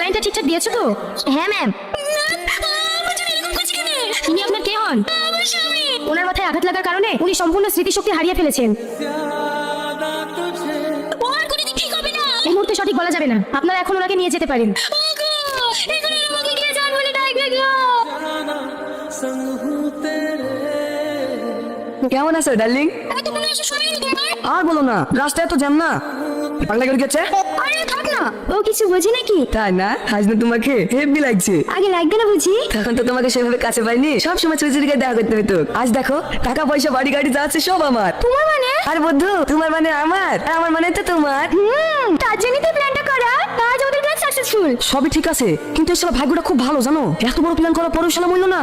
ওষুধটা ঠিকঠাক দিয়েছ তো? হ্যাঁ ম্যাম ইনি আপনার কে হন? ওনার মাথায় আঘাত লাগার কারণে উনি সম্পূর্ণ স্মৃতিশক্তি হারিয়ে ফেলেছেন। এই মুহূর্তে সঠিক বলা যাবে না। আপনারা এখন ওনাকে নিয়ে যেতে পারেন। কেমন আছো ডার্লিং? আর বলো না রাস্তায় এত জ্যাম না। করে গেছে আরে থাক না ও কিছু বোঝে নাকি? তাই না? আজ না তোমাকে হেভি লাগছে। আগে লাগবে না বুঝি? তখন তো তোমাকে সেভাবে কাছে পাইনি। সব সময় চুরি চুরি করে দেখা করতে হতো। আজ দেখো টাকা পয়সা বাড়ি গাড়ি যা আছে সব আমার। তোমার মানে? আর বন্ধু তোমার মানে আমার। আর আমার মানে তো তোমার। হুম তার জন্যই তো প্ল্যানটা করা। আজ আমাদের প্ল্যান সাকসেসফুল সবই ঠিক আছে কিন্তু এসব ভাগ্যটা খুব ভালো জানো? এত বড় প্ল্যান করার পরেও শালা মূল্য না।